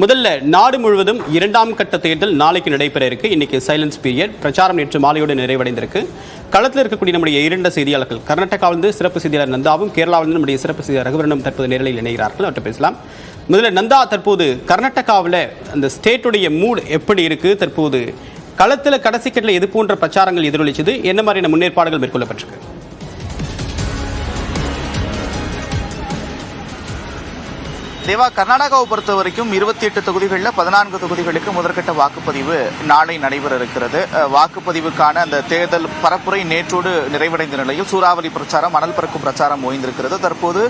முதல்ல நாடு முழுவதும் இரண்டாம் கட்ட தேர்தல் நாளைக்கு நடைபெற இருக்கு. இன்னைக்கு சைலன்ஸ் பீரியட் பிரச்சாரம் நேற்று மாலையோடு நிறைவடைந்திருக்கு. களத்தில் இருக்கக்கூடிய நம்முடைய இரண்டு செய்தியாளர்கள் கர்நாடகாவிலிருந்து சிறப்பு செய்தியாளர் நந்தாவும் கேரளாவிலிருந்து நம்முடைய சிறப்பு செய்தியாளர் ரகுவரனும் தற்போது நேரலையில் இணைகிறார்கள். அவற்றை பேசலாம். முதல்ல நந்தா தற்போது கர்நாடகாவில் அந்த ஸ்டேட்டுடைய மூட் எப்படி இருக்கு? தற்போது களத்தில் கடைசி கட்டில் எது போன்ற பிரச்சாரங்கள் எதிரொலிச்சது? என்ன மாதிரியான முன்னேற்பாடுகள் மேற்கொள்ளப்பட்டிருக்கு? தேவா கர்நாடகாவை பொறுத்த வரைக்கும் இருபத்தி எட்டு தொகுதிகளில் பதினான்கு தொகுதிகளுக்கு முதற்கட்ட வாக்குப்பதிவு நாளை நடைபெற இருக்கிறது. வாக்குப்பதிவுக்கான அந்த தேர்தல் பரப்புரை நேற்றோடு நிறைவடைந்த நிலையில் சூறாவளி பிரச்சாரம் மணல் பறக்கும் பிரச்சாரம் ஓய்ந்திருக்கிறது. தற்போது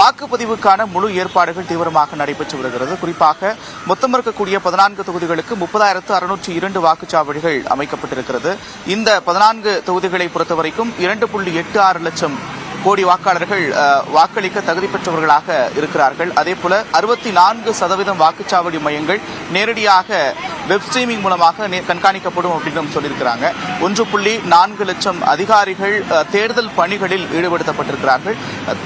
வாக்குப்பதிவுக்கான முழு ஏற்பாடுகள் தீவிரமாக நடைபெற்று வருகிறது. குறிப்பாக மொத்தம் இருக்கக்கூடிய பதினான்கு தொகுதிகளுக்கு முப்பதாயிரத்து அறுநூற்றி இரண்டு வாக்குச்சாவடிகள் அமைக்கப்பட்டிருக்கிறது. இந்த பதினான்கு தொகுதிகளை பொறுத்தவரைக்கும் இரண்டு புள்ளி எட்டு ஆறு லட்சம் கோடி வாக்காளர்கள் வாக்களிக்க தகுதி பெற்றவர்களாக இருக்கிறார்கள். அதே போல அறுபத்தி நான்கு சதவீதம் வாக்குச்சாவடி மையங்கள் நேரடியாக வெப் ஸ்ட்ரீமிங் மூலமாக நே- கண்காணிக்கப்படும் அப்படின்னு சொல்லியிருக்கிறாங்க. ஒன்று புள்ளி நான்கு லட்சம் அதிகாரிகள் தேர்தல் பணிகளில் ஈடுபடுத்தப்பட்டிருக்கிறார்கள்.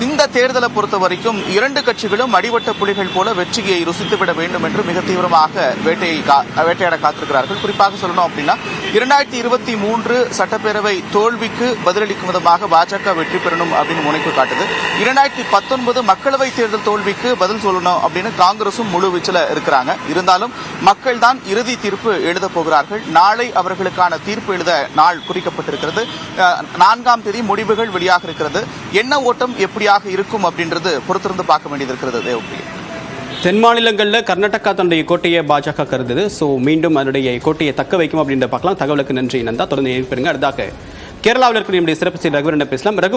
இந்த தேர்தலை பொறுத்த வரைக்கும் இரண்டு கட்சிகளும் அடிவட்ட புலிகள் போல வெற்றியை ருசித்துவிட வேண்டும் என்று மிக தீவிரமாக வேட்டையை கா- வேட்டையாட காத்திருக்கிறார்கள். குறிப்பாக சொல்லணும் அப்படின்னா இரண்டாயிரத்தி இருபத்தி மூன்று சட்டப்பேரவை தோல்விக்கு பதிலளிக்கும் விதமாக பாஜக வெற்றி பெறணும் அப்படின்னு முனைப்பு காட்டுது. இரண்டாயிரத்தி பத்தொன்பது மக்களவை தேர்தல் தோல்விக்கு பதில் சொல்லணும் அப்படின்னு காங்கிரசும் முழு வீச்சில் இருக்கிறாங்க. இருந்தாலும் மக்கள் தான் இறுதி தீர்ப்பு எழுத போகிறார்கள். நாளை அவர்களுக்கான தீர்ப்பு எழுத நாள் குறிக்கப்பட்டிருக்கிறது. நான்காம் தேதி முடிவுகள் வெளியாக இருக்கிறது. என்ன ஓட்டம் எப்படியாக இருக்கும் அப்படின்றது பொறுத்திருந்து பார்க்க வேண்டியது இருக்கிறது தேவப்பிரியா தென் மாநிலங்களில் கர்நாடகா தன்னுடைய கோட்டையை பாஜக கருதுது. ஸோ மீண்டும் அதனுடைய கோட்டையை தக்க வைக்கும் அப்படின்ற பார்க்கலாம். தகவலுக்கு நன்றி நந்தா. தொடர்ந்து பெறுங்க. அடுத்தாக கேரளாவில் இருக்கிற நம்முடைய சிறப்பு செய்தி ரகுவரன் பேசலாம். ரகு